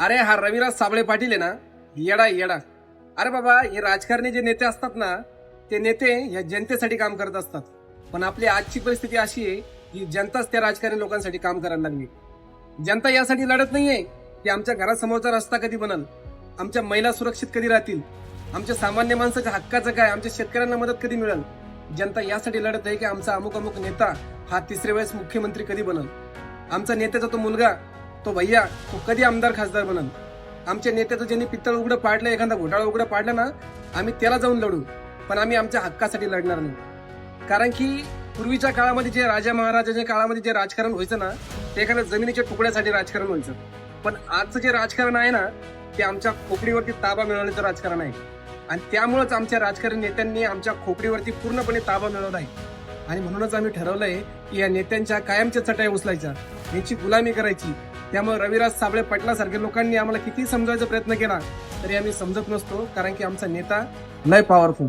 अरे हा रविराज साबळे पाटील आहे ना? येडा येडा. अरे बाबा हे राजकारणी जे नेते असतात ना ते नेते या जनतेसाठी काम करत असतात. पण आपली आजची परिस्थिती अशी आहे की जनताच त्या राजकारणी लोकांसाठी काम करायला लागली. जनता यासाठी लढत नाहीये की आमच्या घरासमोरचा रस्ता कधी बनल? आमच्या महिला सुरक्षित कधी राहतील? आमच्या सामान्य माणसाच्या हक्काचं काय? आमच्या शेतकऱ्यांना मदत कधी मिळेल? जनता यासाठी लढत आहे की आमचा अमुक अमुक नेता हा तिसऱ्या वेळेस मुख्यमंत्री कधी बनल? आमचा नेत्याचा तो मुलगा तो भैया तो कधी आमदार खासदार बनल आमच्या नेत्याचं ज्यांनी पित्तळ उघडं पाडलं एखादा घोटाळा उघडं पाडलं ना आम्ही त्याला जाऊन लढू. पण आम्ही आमच्या हक्कासाठी लढणार नाही. कारण की पूर्वीच्या काळामध्ये जे राजा महाराजाच्या काळामध्ये जे राजकारण व्हायचं ना ते एखाद्या जमिनीच्या तुकड्यासाठी राजकारण व्हायचं. पण आजचं जे राजकारण आहे ना ते आमच्या खोपडीवरती ताबा मिळवण्याचं राजकारण आहे. आणि त्यामुळेच आमच्या राजकारण नेत्यांनी आमच्या खोपडीवरती पूर्णपणे ताबा मिळवला आहे. आणि म्हणूनच आम्ही ठरवलंय की या नेत्यांच्या कायमच्या चटाई उचलायच्या. यांची गुलामी करायची. त्यामुळे रविराज साबळे पटलासारख्या लोकांनी आम्हाला किती समजायचा प्रयत्न केला तरी आम्ही समजत नसतो कारण की आमचा नेता लय पॉवरफुल